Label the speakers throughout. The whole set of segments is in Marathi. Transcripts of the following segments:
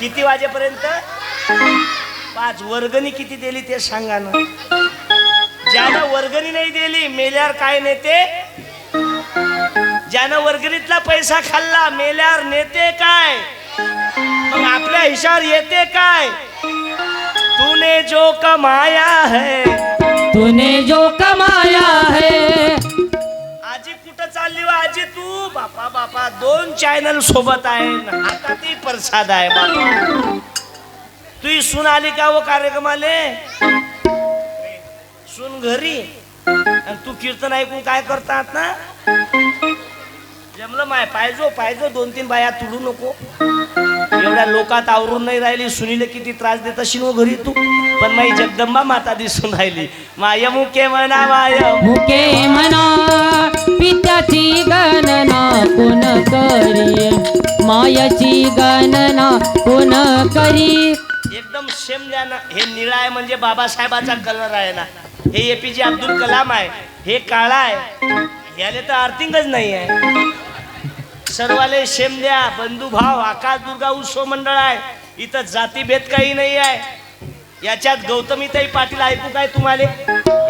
Speaker 1: किती वाजेपर्यंत? पाच. वर्गणी किती दिली ते सांगा ना. ज्यानं वर्गणी नाही दिली मेल्यावर काय नेते? ज्यानं वर्गणीतला पैसा खाल्ला मेल्यावर नेते काय? मग आपल्या हिशावर येते काय? तूने जो कमाया है
Speaker 2: तूने जो कमाया है
Speaker 1: चालली आजी तू बापा बापा दोन चॅनल सोबत आहे आता ती प्रसाद आहे बापा तू सुन आली का व कार्यक्रमाले? सुन घरी? आणि तू कीर्तन ऐकून काय करतात ना? जमलं माय पाहिजो पाहिजो दोन तीन बाया तुडू नको. एवढ्या लोकात आवरून नाही राहिली. सुनीले किती त्रास देत असेल हो घरी तू. पण माई जगदंबा माता दिसून राहिली. माय मुके म्हणा माय
Speaker 2: मुके म्हणा पित्याची गणना कोण करी मायाची गणना कोण करी.
Speaker 1: एकदम सेम द्या ना हे निळा आहे म्हणजे बाबासाहेबाचा कलर आहे ना. हे एपीजे अब्दुल कलाम आहे हे काळा आहे. याले तर अर्थिंगच नाही आहे. सर्वाले सेम द्या बंधुभाव आकाश दुर्गा उत्सव मंडळ आहे. इथं जातीभेद काही नाही आहे. याच्यात गौतमीताई पाटील ऐकू काय तुम्हाला?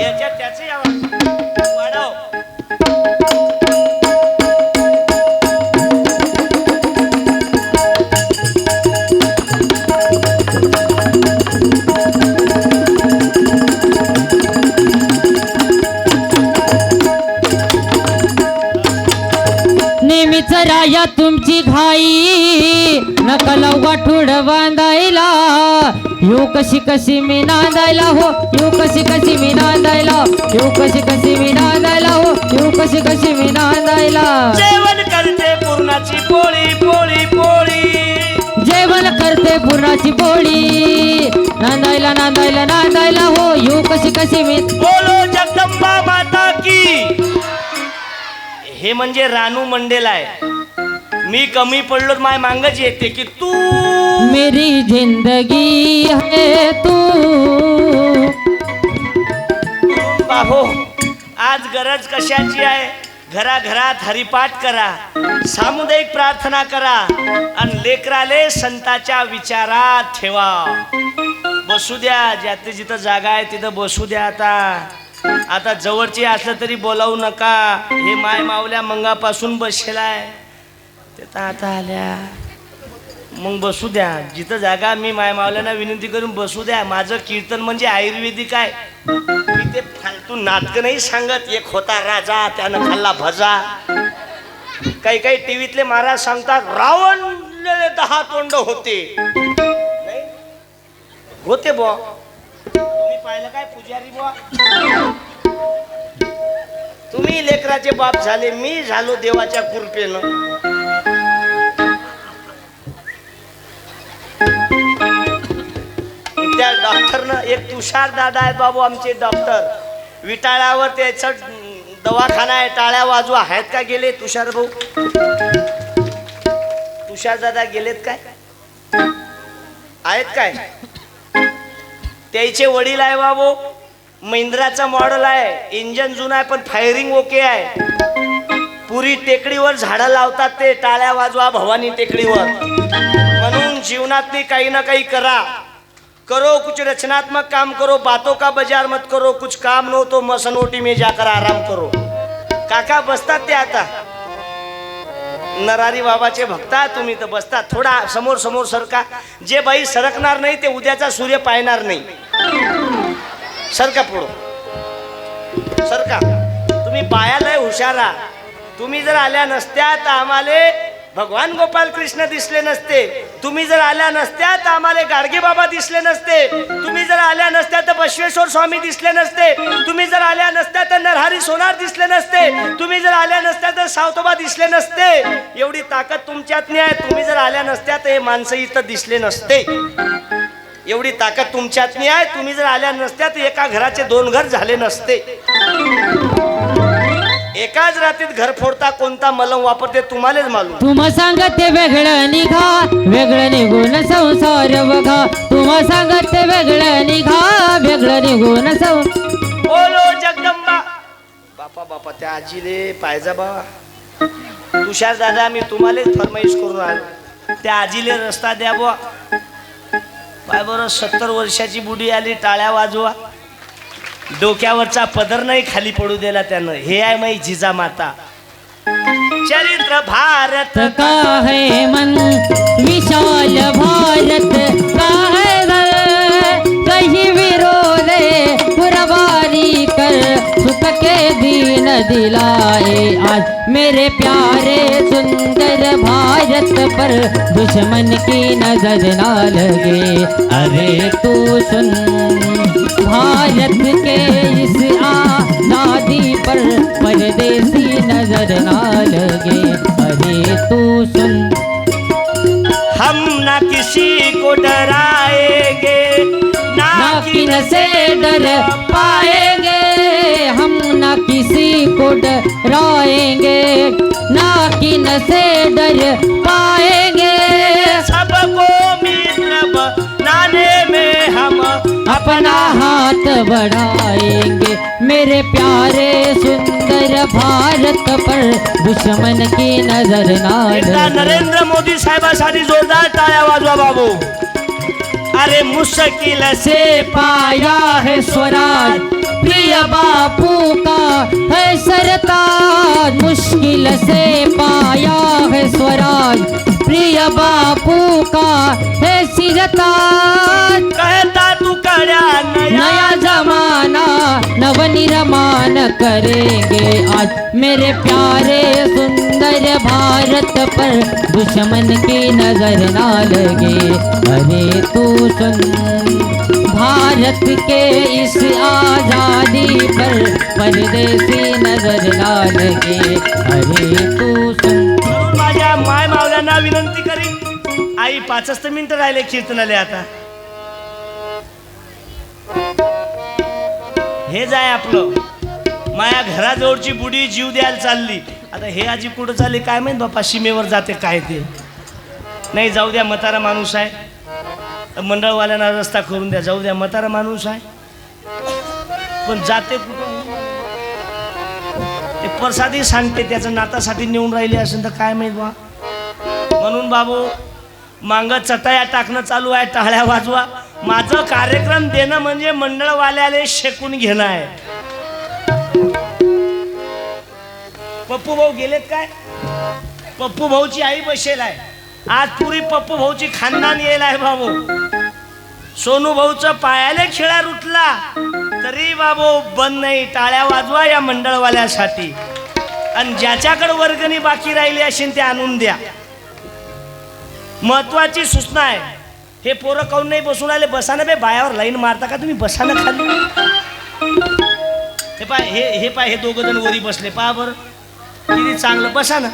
Speaker 1: याच्यात त्याचे वाढव.
Speaker 2: राया तुमची घाई. नकल वाठूड बांधायला येऊ कशी कशी मी नांदायला हो? येऊ कशी कशी मी नांदायला? येऊ कशी कशी मी नांदायला हो? येऊ कशी कशी मी नांदायला?
Speaker 1: जेवण करते पूर्णाची पोळी पोळी पोळी.
Speaker 2: जेवण करते पुरणाची पोळी. नांदायला नांदायला नांदायला हो? येऊ कशी कशी मी
Speaker 1: बोलो जगदंबा माता की. हे म्हणजे रानू मंडेल आहे. मी कमी पडलो माय मांगच येते की तू
Speaker 2: मेरी जिंदगी है तू।
Speaker 1: बाहो आज गरज कशाची आहे? घराघरात हरिपाठ करा सामुदायिक प्रार्थना करा आणि लेकराले संताच्या विचारात ठेवा. बसू द्या ज्या जिथं जागा आहे तिथं बसू द्या आता. आता जवळची असलं तरी बोलावू नका. हे माय मावल्या मंगापासून बसलेलाय ते तर आता आल्या. मग बसू द्या. जिथं जागा मी माय मावल्यांना विनंती करून बसू द्या. माझं कीर्तन म्हणजे आयुर्वेदिक आहे. मी ते फालतू नाटक नाही सांगत. एक होता राजा त्यानं खाल्ला भजा. काही काही टीव्हीतले महाराज सांगतात रावण दहा तोंड होते. होते बुवा. तुम्ही पाहिलं काय पुजारी बुवा? तुम्ही लेकराचे बाप झाले मी झालो देवाच्या कृपेनं. त्या डॉक्टरनं एक तुषार दादा आहेत बाबू आमचे डॉक्टर. विटाळ्यावर त्याचा दवाखाना आहे टाळ्या वाजवा आहेत का गेले तुषार भाऊ? तुषार दादा गेलेत काय? आहेत काय? त्याचे वडील आहे बाबू. महिंद्राचा मॉडेल आहे. इंजन जुना आहे पण फायरिंग ओके आहे. पुरी टेकडीवर झाडं लावतात ते टाळ्या वाजवा भवानी टेकडीवर. म्हणून जीवनात काही ना काही करा. करो कुछ रचनात्मक काम करो बातों का बाजार मत करो कुछ काम नो तो मसनोटी में जाकर आराम करो। काका बसतात ते आता। नरारी बाबाचे भक्ता तुम्ही तर बसता थोडा समोर समोर सरका. जे बाई सरकणार नाही ते उद्याचा सूर्य पाहणार नाही. सरका पुढं. सरका. तुम्ही पायाला हुशारा तुम्ही जर आल्या नसत्या तर आम्हाला भगवान गोपाल कृष्ण दिसले नसते. तुम्ही जर आल्या नसत्या तर आम्हाला गाडगे बाबा दिसले नसते. तुम्ही जर आल्या नसत्या तर बसवेश्वर स्वामी दिसले नसते. तुम्ही जर आल्या नसत्या तर नरहरी सोनार दिसले नसते. तुम्ही जर आल्या नसत्या तर सावतोबा दिसले नसते. एवढी ताकद तुमच्यात नाही आहे. तुम्ही जर आल्या नसत्या तर हे माणसं इथं दिसले नसते. एवढी ताकद तुमच्यात नाही आहे. तुम्ही जर आल्या नसत्या तर एका घराचे दोन घर झाले नसते. एकाच रात्रीत घर फोडता कोणता मलम वापरते तुम्हालाच मालूम.
Speaker 2: तुम सांगते वेगळं निघा वेगळं निघून संसार बघा. तुम सांगते वेगळं निघा वेगळं निघून
Speaker 1: बोलो जगदंबा. बापा बापा त्या आजीले पाहिजा बाबा तुषार दादा मी तुम्हालाच फरमाईश करून आलो. त्या आजीले रस्ता द्या बुवा. पाय बरं सत्तर वर्षाची बुडी आली टाळ्या वाजवा. डोक्यावरचा पदर नाही खाली पडू दिला त्यानं. हे आहे माई जिजा माता चरित्र भारत
Speaker 2: का है मन? विशाल भारत का के दीन दिलाए। आज मेरे प्यारे सुंदर भारत पर दुश्मन की नज़र ना लगे। अरे तू सुन भारत के इस आज़ादी पर परदेसी नज़र ना लगे। अरे तू सुन।
Speaker 1: हम ना किसी को डराएँगे ना
Speaker 2: किन से डर पाएँगे। हम ना किसी को डराएंगे ना किन से डर पाएंगे।
Speaker 1: सबको मित्र बनाने में हम
Speaker 2: अपना हाथ बढ़ाएंगे। मेरे प्यारे सुंदर भारत पर दुश्मन की नजर ना
Speaker 1: नरेंद्र मोदी साहेबांसाठी जोरदार टाळ्या वाजवा बाबू। अरे मुश्किल से
Speaker 2: पाया है स्वराज। प्रिय बापू का है सरताज। मुश्किल से पाया है स्वराज। प्रिय बापू का है सिरताज।
Speaker 1: कहता तू कड्या
Speaker 2: नया
Speaker 1: नया
Speaker 2: जमाना नवनिर्माण करेंगे आज। मेरे प्यारे सुंदर भारत पर दुश्मन की नजर ना लगे। अरे तू सुन भारत के इस आजादी पर परदेसी नजर ना लगे। अरे तू सुन।
Speaker 1: माझ्या माय मावल्यांना विनंती करीन आई पाचच तर मिनिटं राहिले कीर्तनाले आता. हे जाय आपलं. माया घराजवळची बुडी जीव द्यायला चालली. आता हे आजी कुठं चालली काय माहीत बापा सीमेवर जाते काय ते. नाही जाऊ द्या मतारा माणूस आहे. मंडळवाल्यांना रस्ता करून द्या जाऊ द्या मतारा माणूस आहे. पण जाते कुठं ते प्रसादही सांगते त्याचं नातासाठी नेऊन राहिले असेल तर काय माहीत बा. म्हणून बाबू मांग चटाया टाकणं चालू आहे टाळ्या वाजवा. माझं कार्यक्रम देणं म्हणजे मंडळवाल्याला शेकून घेणं आहे. पप्पू भाऊ गेलेत काय? पप्पू भाऊची आई बसेल आहे. आज पुरी पप्पू भाऊची खानदान येईल आहे बाबू. सोनू भाऊचा पायाले खेळा रुटला तरी बाबू बंद नाही टाळ्या वाजवा या मंडळवाल्यासाठी. आणि ज्याच्याकडे वर्गणी बाकी राहिली असेल ते आणून द्या. महत्वाची सूचना आहे. हे पोरं काऊन नाही बसून आले? बसानं बे बायावर लाईन मारता का तुम्ही? बसानं खाली. हे पाय हे हे पाय हे दोघं जण वरी बसले. पहा बरं. किती चांगलं बसा ना.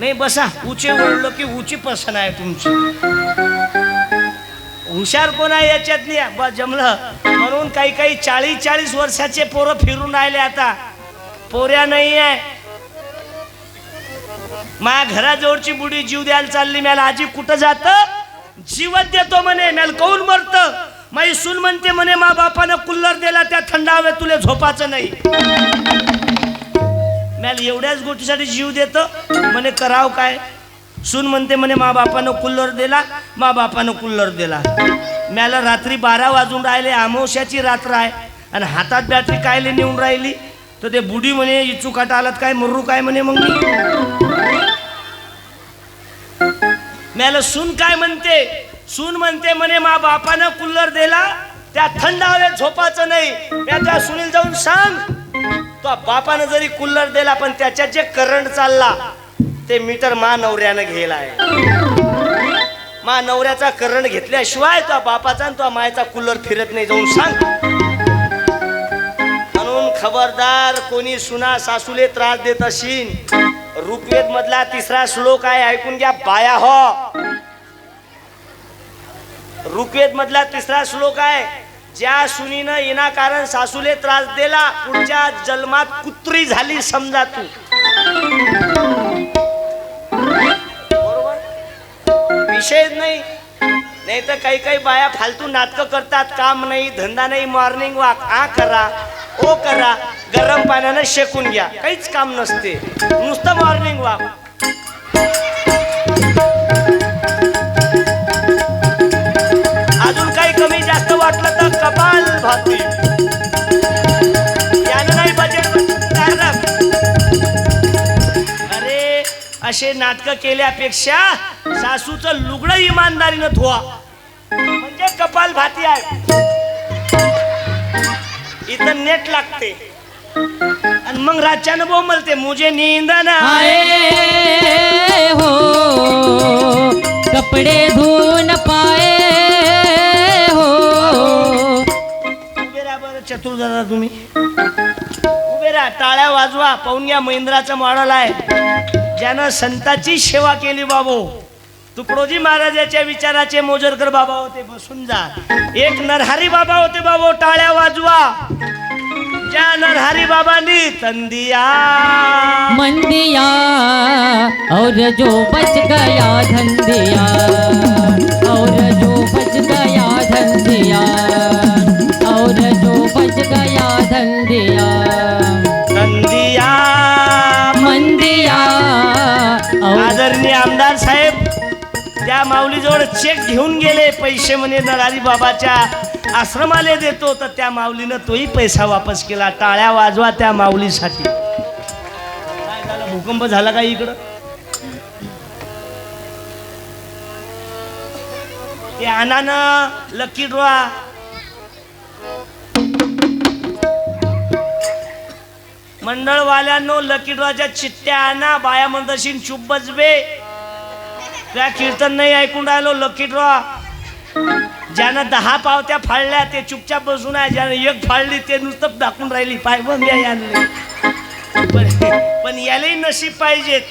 Speaker 1: नाही बसा. उचे वळलो की उची पसन आहे तुमची. हुशार कोण आहे याच्यात बा जमलं. म्हणून काही काही चाळीस चाळीस वर्षाचे पोरं फिरून राहिले आता. पोऱ्या नाही आहे. माझ्या घराजवळची बुडी जीव द्यायला चालली. मला आजी कुठं जात? जीवत देतो म्हणे. मॅल कौन मरत? माई सून म्हणते म्हणे मा बापानं कुल्लर दिला त्या थंड हवे तुले झोपाचं नाही. मॅल एवढ्याच गोष्टीसाठी जीव देतं. म्हणे कराव काय? सून म्हणते म्हणे मा बापानं कुल्लर दिला मा बापानं कुल्लर दिला. मॅला रात्री बारा वाजून राहिले अमावश्याची रात्र आहे. आणि हातात बॅटरी कायले नेऊन राहिली? तर ते बुडी म्हणे इचूकाटा आलात काय? मर्रू काय म्हणे मग मी? मॅला सून काय म्हणते? सून म्हणते म्हणे मा बापानं कुल्लर दिला त्या थंड हवेत झोपाचं नाही. म्या त्या सुनील जाऊन सांग. बापानं जरी कुल्लर दिला पण त्याच्यात जे करंट चालला ते मीटर मा नवऱ्यानं घेलाय मा नवऱ्याचा करंट घेतल्याशिवाय तो बापाचा आणि तो मायचा कुल्लर फिरत नाही जाऊन सांग. म्हणून खबरदार कोणी सुना सासूले त्रास देत असीन ऋग्वेद मधला तिसरा श्लोक आहे ऐकून घ्या बाया हो. ऋग्वेद मधला तिसरा श्लोक आहे ज्या सुनीनं विनाकारण सासूले त्रास दिला पुढच्या जन्मात कुत्री झाली समजा तू. बरोबर? नाही नाही. तर काही काही बाया फालतू नाटकं करतात काम नाही धंदा नाही मॉर्निंग वॉक आ करा ओ करा गरम पाण्यानं शेकून घ्या. काहीच काम नसते. नुसतं मॉर्निंग वॉक बाल भाती यानं नाही अरे असे नाटक केल्यापेक्षा सासूचं लुगडं इमानदारीनं धुवा. म्हणजे कपाल भाती आहे. इथं नेट लागते. आणि मग रातच्यानं बोंबलते मुझे नींद ना
Speaker 2: आए हो कपडे धुवून पाए
Speaker 1: राहा दादा तुम्ही? उभे राहा टाळ्या वाजवा पाहून घ्या महिंद्राचं मॉडल आहे. ज्यानं संताची सेवा केली बाबू. तुकडोजी महाराजाच्या विचाराचे मोजरकर बाबा होते बसून जा. एक नरहरी बाबा होते बाबू टाळ्या वाजवा. ज्या नरहरी बाबांनी तंदिया.
Speaker 2: मंदिया और जो बच गया धंदिया. और जो बच गया
Speaker 1: धंदिया. त्या चेक घेऊन गेले. पैसे म्हणे नरारी बाबाच्या आश्रमाला देतो. तर त्या माऊलीनं तोही पैसा वापस केला. टाळ्या वाजवा त्या माऊलीसाठी. काय झालं? भूकंप झाला का इकडं? ते आनानं लकी ड्रॉ मंडळवाल्यांनो लकी ड्रॉच्या चिठ्ठ्या आणा. बाया मंदशीन चुप बजबे त्या कीर्तन नाही ऐकून राहिलो लकी ड्रॉ ज्यानं दहा पावत्या फाळल्या ते चुपचाप बसून आहे. ज्यानं एक फाळली ते नुसतं दाखवून राहिली पाय बघ या पण यालाही नशीब पाहिजेत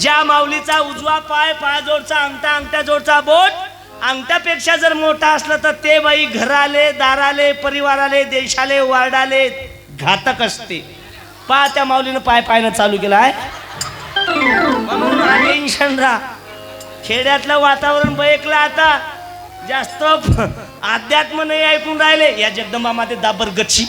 Speaker 1: ज्या माऊलीचा उजवा पाय पायाजोडचा अंगठा अंगठ्या जोडचा बोट अंगठ्यापेक्षा जर मोठा असलं तर ते बाई घराले दाराले परिवाराले देशाले वार्डाले घातक असते. पहा त्या माऊलीनं पाय पायनं चालू केला आहे टेन्शन राहा खेड्यातलं वातावरण बैकलं आता. जास्त अध्यात्म नाही ऐकून राहिले. या जगदंबा माते दाबर गच्छी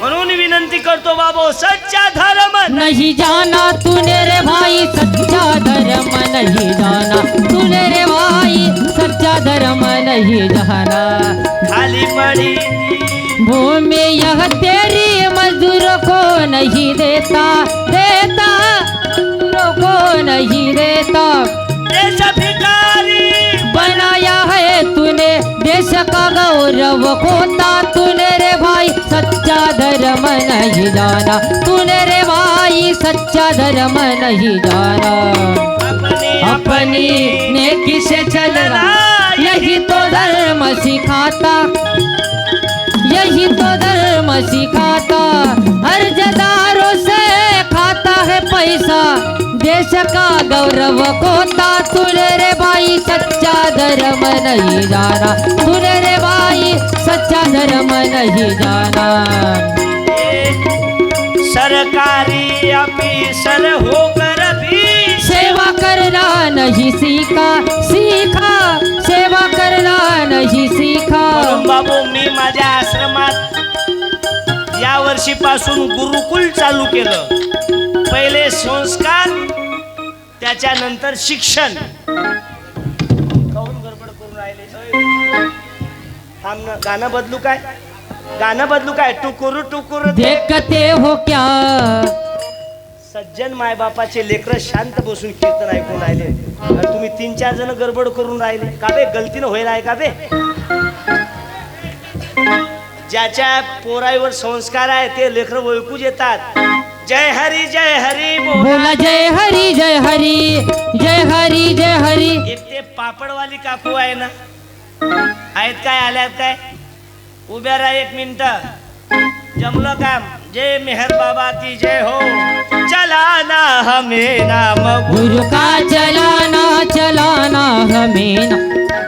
Speaker 1: म्हणून विनंती करतो बाबा सच्चा धर्म
Speaker 2: नहीं जाना तूने रे भाई सच्चा धर्म नहीं जाना तूने रे भाई. नहीं जाना।
Speaker 1: खाली पडी।
Speaker 2: भूमि यह तेरी मजदूर को नहीं देता देता को नहीं देता।
Speaker 1: देश भिकारी
Speaker 2: बनाया है तूने देश का गौरव खोता तूने रे भाई सच्चा धर्म नहीं जाना। तूने रे भाई सच्चा धर्म नहीं जाना।
Speaker 1: अपनी
Speaker 2: अपनी नेकी से चल रहा। यही तो धर्म सिखाता, यही तो धर्म सिखाता। अर्जदारों से खाता है पैसा, देश का गौरव खोता। तूने रे भाई, सच्चा धर्म नहीं जाना। तूने रे भाई, सच्चा धर्म नहीं जाना।
Speaker 1: सरकारी ऑफिसर होकर
Speaker 2: करना नहीं सीखा सीखा. सेवा करना नहीं सीखा.
Speaker 1: बाबू मी माझ्या आश्रमात या वर्षीपासून गुरुकुल चालू केलं. पहिले संस्कार त्याच्यानंतर शिक्षण. गडबड करून राहिले? गाणं बदलू काय? गाणं बदलू काय? टुकुरू टुकुरू
Speaker 2: देखते हो क्या?
Speaker 1: सज्जन मायबापाचे लेकर शांत बसून कीर्तन ऐकून राहिले. आणि तुम्ही तीन चार जण गडबड करून राहिले. का बे? गलतीनं होईल आहे का बे? ज्याच्या पोराईवर संस्कार आहे ते लेकर ओळखूच येतात. जय हरी जय हरी बोला.
Speaker 2: जय हरी जय हरी जय हरी जय हरी.
Speaker 1: एक ते पापडवाली काकू आहे ना? आहेत काय आल्यात काय? उभ्या राहा एक मिनिट. जमलं काम. जय मेहर बाबा की जय हो चला ना हमें नाम।
Speaker 2: गुरु का चलाना चलाना हमें ना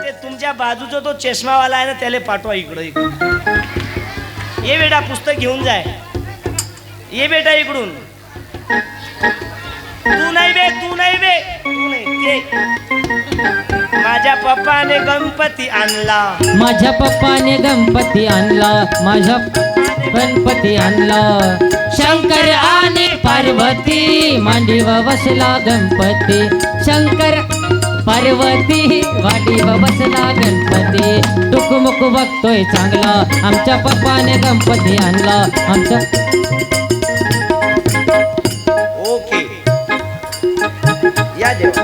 Speaker 1: ते तुमच्या बाजूचा तो चष्मावाला आहे ना त्याला पाठवा इकडं इकडं ये बेटा पुस्तक घेऊन जाय. ये बेटा इकडून. तू नाही बे तू नाही बे तू नाही ते माझ्या पप्पाने गणपती आणला.
Speaker 2: माझ्या पप्पाने गणपती आणला. माझ्या गणपती आणला. शंकर आणि पार्वती मांडीव बसला गणपती. शंकर पार्वती वाडीव बसला गणपती. टुकमुक बघतोय चांगला. आमच्या पप्पाने गणपती आणला. आमच्या
Speaker 1: ओके. या देवा.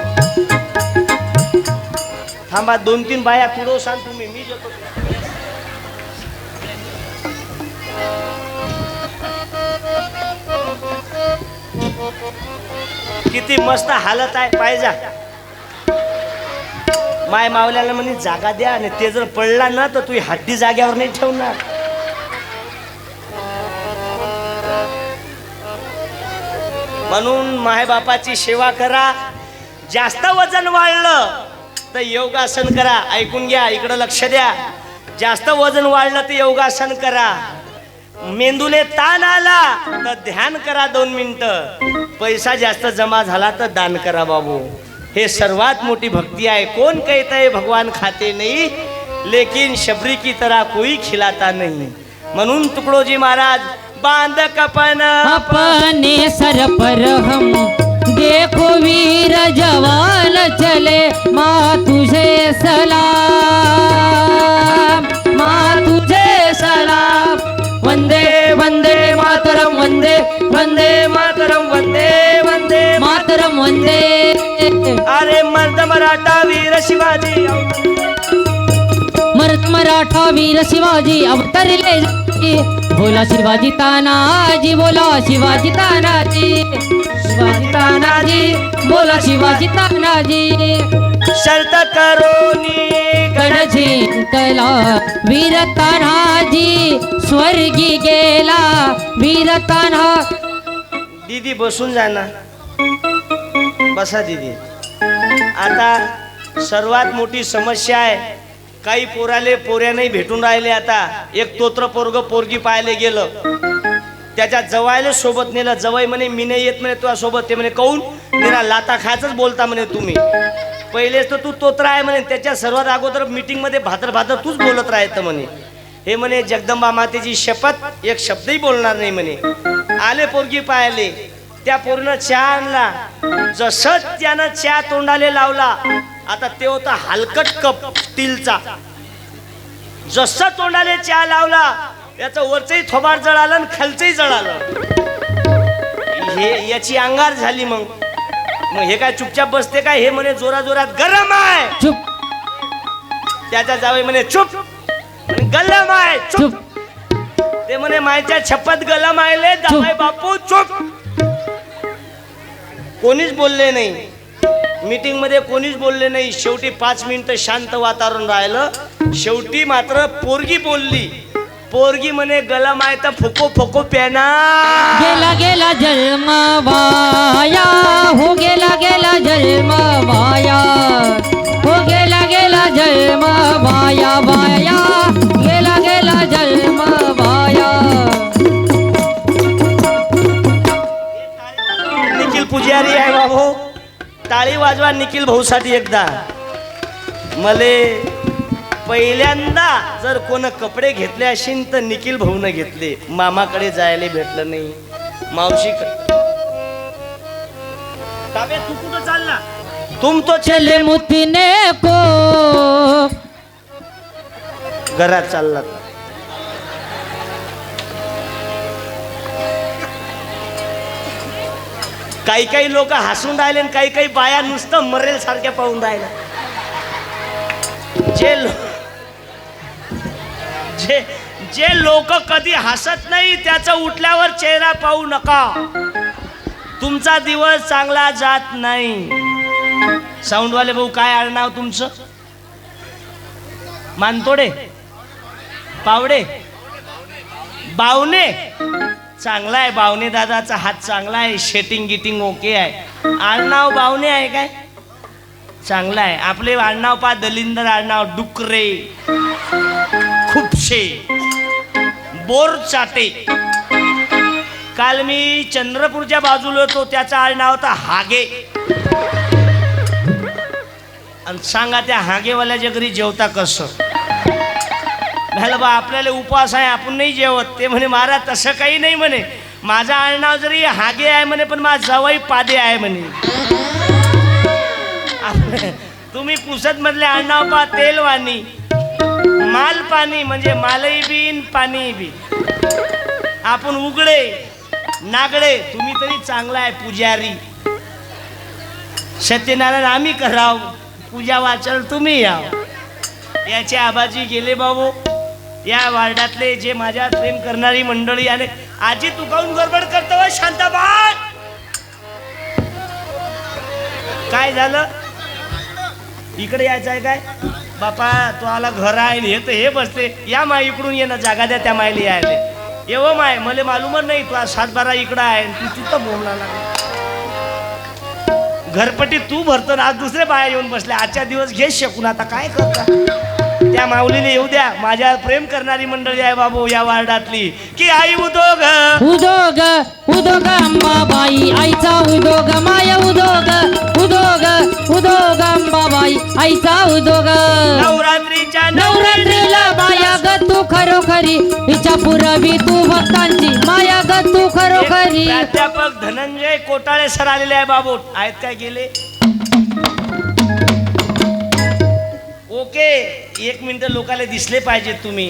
Speaker 1: थांबा दोन तीन बाया पुढं सांग तुम्ही. मी जातो किती मस्त हालत आहे. पाहिजा माय मावल्याला म्हणे जागा द्या आणि ते जर पडला ना तर तू हड्डी जाग्यावर नाही ठेवणार. म्हणून मायबापाची सेवा करा. जास्त वजन वाढलं तर योगासन करा. ऐकून घ्या इकडं लक्ष द्या. जास्त वजन वाढलं तर योगासन करा. मेंदूले ताण आला तर ध्यान करा दोन मिनिटं. पैसा जास्त जमा झाला तर दान करा बाबू. हे सर्वात मोठी भक्ती आहे. कोण कहता है भगवान खाते नाही लेकिन शबरी की तरह कोई खिलाता नाही. म्हणून तुकडोजी महाराज बांध कपन
Speaker 2: अपने सर पर हम देखो वीर जवान चले मा तुझे सलाम.
Speaker 1: अरे मर्द मराठा वीर शिवाजी.
Speaker 2: मरत मराठा वीर शिवाजी अवतरले. बोला शिवाजी तानाजी बोला शिवाजी तानाजी. शिवाजी तानाजी बोला शिवाजी तानाजी.
Speaker 1: शर्त करोनी
Speaker 2: जिंकला वीर तान्हाजी स्वर्गी गेला वीर तान्हा.
Speaker 1: दीदी बसून जा ना. बसा दीदी. आता सर्वात मोठी समस्या आहे. काही पोराले पोऱ्या नाही भेटून राहिले आता. एक तोत्र पोरग पोरगी पाहायला गेलं. त्याच्या जवायला सोबत नेलं. जवाई म्हणे मी नाही येत म्हणे तुझ्या सोबत ते म्हणे काऊन? निरा लाता खायचंच बोलता म्हणे तुम्ही. पहिलेच तर तू तोत्र आहे म्हणे. त्याच्या सर्वात अगोदर मीटिंगमध्ये भातर भातर तूच बोलत राहायचं म्हणे. हे म्हणे जगदंबा मातेची शपथ एक शब्दही बोलणार नाही म्हणे. आले पोरगी पाहिले त्या पोरीनं चहा आणला जसं त्यानं चहा तोंडाले लावला आता ते होता हलकट कप स्टीलचा. जसं तोंडाले चहा लावला याचं वरचंही थोबाड जळालं आणि खालचंही जळालं. हे याची अंगार झाली मग. मग हे काय चुपचाप बसते काय? हे म्हणे जोरा जोरात गरम आहे.
Speaker 2: चुप.
Speaker 1: त्याच्या जावई म्हणे चुप. गलम आहे. चुप. ते म्हणे मायच्या छपत गलम आयले जावई बापू चुप. कोणीच बोलले नाही. मीटिंगमध्ये कोणीच बोलले नाही. शेवटी पाच मिनिटं शांत वातावरण राहिलं. शेवटी मात्र पोरगी बोलली. पोरगी म्हणे गलम आहे तर फुको फुको प्याना.
Speaker 2: गेला गेला जन्म वाया. हो गेला गेला जन्म वाया. हो गेला गेला जन्म वाया वाया. गेला गेला जन्म
Speaker 1: पुजारी आहे बाबू. टाळी वाजवा निखिल भाऊसाठी एकदा. मले पहिल्यांदा जर कोण कपडे घेतले असेल तर निखिल भाऊनं घेतले. मामाकडे जायला भेटलं नाही. मावशी तू कुठं चालला? तुम तो
Speaker 2: चले मुतीने को.
Speaker 1: घरात चालला काही काही लोक हसून राहिले आणि काही काही बाया नुसतं मरेल सारख्या पाहून राहिल्या. जे जे जे लोक कधी हसत नाही त्याचा उठल्यावर चेहरा पाहू नका. तुमचा दिवस चांगला जात नाही. साऊंडवाले भाऊ काय आडनाव तुमचं? मानतोडे? पावडे? बावने? चांगला आहे बावने दादाचा हात चांगला आहे शेटिंग गिटिंग ओके आहे. आडनाव बावने आहे काय? चांगला आहे. आपले आडनाव पा दलिंदर आडनाव डुकरे खुपशे बोर चाटे. काल मी चंद्रपूरच्या बाजूला होतो त्याचा आडनाव होता हागे. आणि सांगा त्या हागेवाल्याच्या घरी जेवता कसं? झालं बा आपल्याला उपवास आहे आपण नाही जेवत. ते म्हणे महाराज तसं काही नाही म्हणे. माझं आडनाव जरी हागे आहे म्हणे पण माझा जवाई पादे आहे म्हणे. तुम्ही पुसत मधले आडनाव पा तेलवाणी माल पाणी म्हणजे मालही बीन पाणी बी आपण उघडे नागडे तुम्ही तरी चांगला आहे पुजारी. सत्यनारायण आम्ही कराव. पूजा वाचल तुम्ही याव. याचे आबाजी गेले बाबू. या वार्डातले जे माझ्या प्रेम करणारी मंडळी आले आजी तू काऊन गडबड करतो शांताबा काय झालं? इकडे यायचं आहे काय? बापा तो आला घर आहे हे तर हे बसते या माय इकडून ये ना जागा द्या त्या मायला यायला. ये हो माय मला मालूमच नाही तू आज सात बारा इकडं आहे तू तिथं बोलणार घरपटी तू भरतो ना आज दुसरे बाया येऊन बसले. आजच्या दिवस घे शकून आता काय करता? त्या माऊलीने येऊ द्या. माझ्या प्रेम करणारी मंडळी आहे बाबू या वार्डातली. की आई उदोग?
Speaker 2: उदोग उदोग अंबाबाई. आईचा उदोग माय उदोग. उदोग उदोग अंबाबाई. आईचा उदोग.
Speaker 1: नवरात्रीच्या
Speaker 2: नवरात्रीला माया ग तू खरोखरी. हिच्या पुरवी तू भक्तांची. माया ग तू खरोखरी.
Speaker 1: प्राध्यापक धनंजय कोटाळे सर आलेले आहे बाबू. आहेत काय गेले? ओके एक मिनिट लोकांना दिसले पाहिजेत तुम्ही.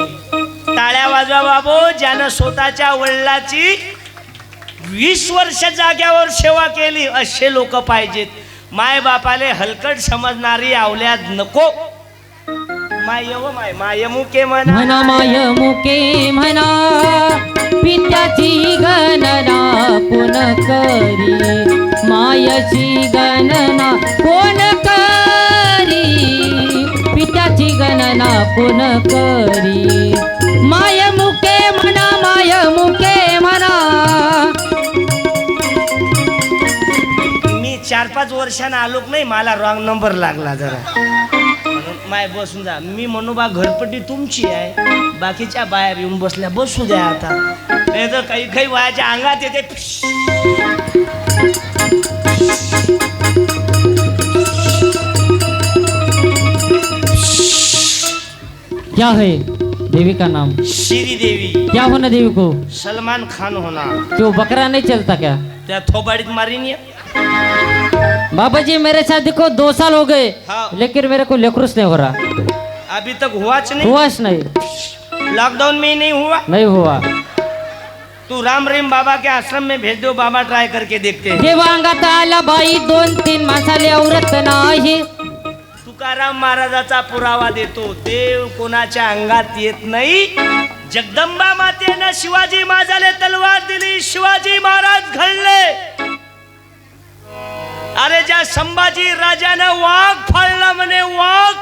Speaker 1: टाळ्या वाजवा बाबो ज्यानं स्वतःच्या वडिलाची वीस वर्ष जाग्यावर सेवा केली असे लोक पाहिजेत. माय बापाले हलकट समजणारी आवल्यात नको. माय व माय माय मुके म्हणा
Speaker 2: माय मुके म्हणा पित्याची गणना कोण करी? मायची गणना कोण पित्याची पुन करी. माय मुके म्हणा माय मुके म्हणा
Speaker 1: मी चार पाच वर्षानं आलोक नाही मला रॉंग नंबर लागला जरा. माय बसून जा. मी म्हणू बा घरपट्टी तुमची आहे. बाकीच्या बाहेर येऊन बसल्या बसू द्या आता. नाही तर काही काही वयाच्या अंगात येते.
Speaker 2: क्या है देवी का नाम?
Speaker 1: श्री देवी।
Speaker 2: क्या होना देवी को?
Speaker 1: सलमान खान होना।
Speaker 2: क्यों बकरा नहीं चलता क्या?
Speaker 1: त्या थोबाडीत मारीन ये
Speaker 2: बाबा जी मेरे शादी को दो साल हो गए
Speaker 1: हाँ।
Speaker 2: लेकिन मेरे को लेक्रुस नहीं हो रहा।
Speaker 1: अभी तक हुआ नहीं?
Speaker 2: हुआच नहीं।
Speaker 1: लॉकडाउन में ही नहीं हुआ?
Speaker 2: नहीं हुआ।
Speaker 1: तू राम रहीम बाबा के आश्रम में भेज दो बाबा ट्राई करके देखते हैं।
Speaker 2: देवांगात आला बाई दोन तीन माणसाले औरत नाही।
Speaker 1: तुकाराम महाराजाचा पुरावा देतो. देव कोणाच्या अंगात येत नाही? जगदंबा मातेनं शिवाजी महाराजाले तलवार दिली. शिवाजी महाराज घडले. अरे ज्या संभाजी राजानं वाघ फाळला म्हणे वाघ!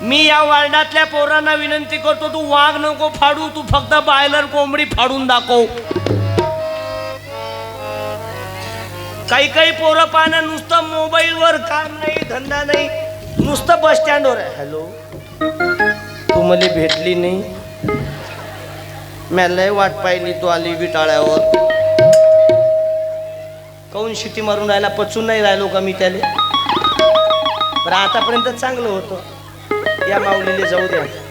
Speaker 1: मी या वार्डातल्या पोरांना विनंती करतो तू वाघ नको फाडू तू फक्त बायलर कोंबडी फाडून दाखव. काही काही पोरं पाहणं नुसतं मोबाईलवर काम नाही धंदा नाही. नुसतं बस स्टँडवर आहे. हॅलो तू मला भेटली नाही. मॅ लय वाट पाहिली तू आली विटाळ्यावर. काऊन शिटी मारून राहिला? पचून नाही राहिलो का मी त्याले? बरं आतापर्यंत चांगलं होतं. या माऊलीला जाऊ द्या.